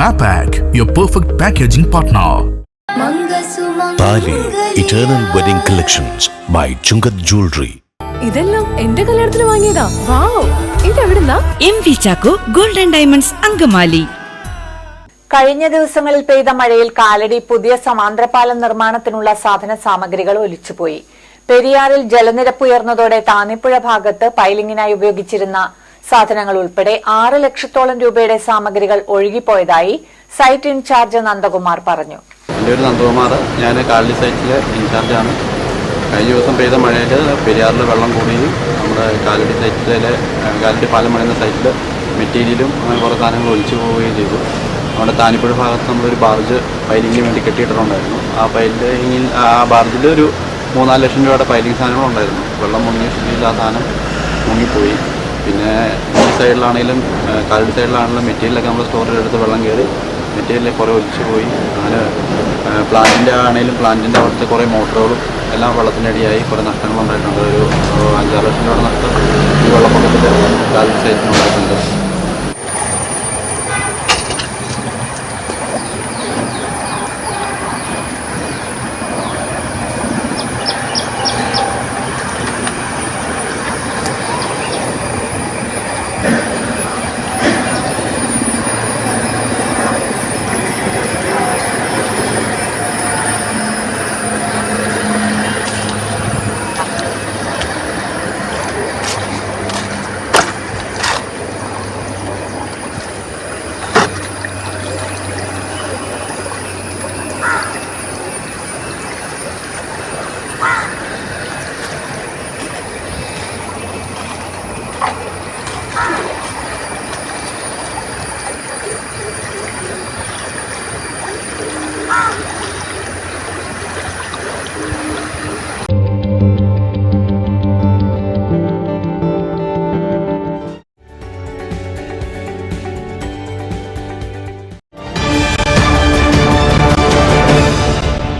Mapac, your perfect packaging partner. Thali eternal wedding collections by Chungath jewellery ഇതെല്ലാം എന്റെ കല്യാണത്തിന് വാങ്ങിയതാ. Wow. ഇതെവിടുന്നാ? M V Chacko golden diamonds Angamaly. കഴിഞ്ഞ ദിവസങ്ങളിൽ പെയ്ത മഴയിൽ കാലടി പുതിയ സമാന്തരപാലം നിർമ്മാണത്തിനുള്ള സാധന സാമഗ്രികൾ ഒലിച്ചുപോയി. പെരിയാറിൽ ജലനിരപ്പ് ഉയർന്നതോടെ താന്നിപ്പുഴ ഭാഗത്ത് പൈലിങ്ങിനായി ഉപയോഗിച്ചിരുന്ന സാധനങ്ങൾ ഉൾപ്പെടെ ആറ് ലക്ഷത്തോളം രൂപയുടെ സാമഗ്രികൾ ഒഴുകിപ്പോയതായി സൈറ്റ് ഇൻചാർജ് നന്ദകുമാർ പറഞ്ഞു. എന്റെ ഒരു നന്ദകുമാർ. ഞാൻ കാളി സൈറ്റിലെ ഇൻചാർജാണ്. കഴിഞ്ഞ ദിവസം പെയ്ത മഴയിൽ പെരിയാറിൽ വെള്ളം കൂടുകയും നമ്മുടെ കാലടി സൈറ്റിലെ കാലടി പാലം പണിയുന്ന സൈറ്റിൽ മെറ്റീരിയലും അങ്ങനെ കുറേ സാധനങ്ങൾ ഒലിച്ചു പോവുകയും ചെയ്തു. നമ്മുടെ താനിപ്പുഴ ഭാഗത്ത് നമ്മളൊരു ബാർജ് പൈലിങ്ങിന് വേണ്ടി കെട്ടിയിട്ടുണ്ടായിരുന്നു ആ പൈലിങ്ങിൽ ആ ബാർജിൽ ഒരു മൂന്നാൽ ലക്ഷം രൂപയുടെ പൈലിംഗ് സാധനങ്ങളുണ്ടായിരുന്നു. വെള്ളം സ്ഥിതിയിൽ ആ സാധനം മുങ്ങിപ്പോയി. പിന്നെ ഈ സൈഡിലാണെങ്കിലും കാലിന്റെ സൈഡിലാണെങ്കിലും മെറ്റീരിയലൊക്കെ നമ്മൾ സ്റ്റോറിലെടുത്ത് വെള്ളം കയറി മെറ്റീരിയൽ കുറേ ഒലിച്ചു പോയി. അങ്ങനെ പ്ലാന്റിന്റെ ആണെങ്കിലും പ്ലാന്റിന്റെ അവിടുത്തെ കുറേ മോട്ടോറുകളും എല്ലാം വെള്ളത്തിനടിയായി. കുറേ നഷ്ടങ്ങളുണ്ടായിട്ടുണ്ട് ഒരു അഞ്ചാറ് ലക്ഷം രൂപയുടെ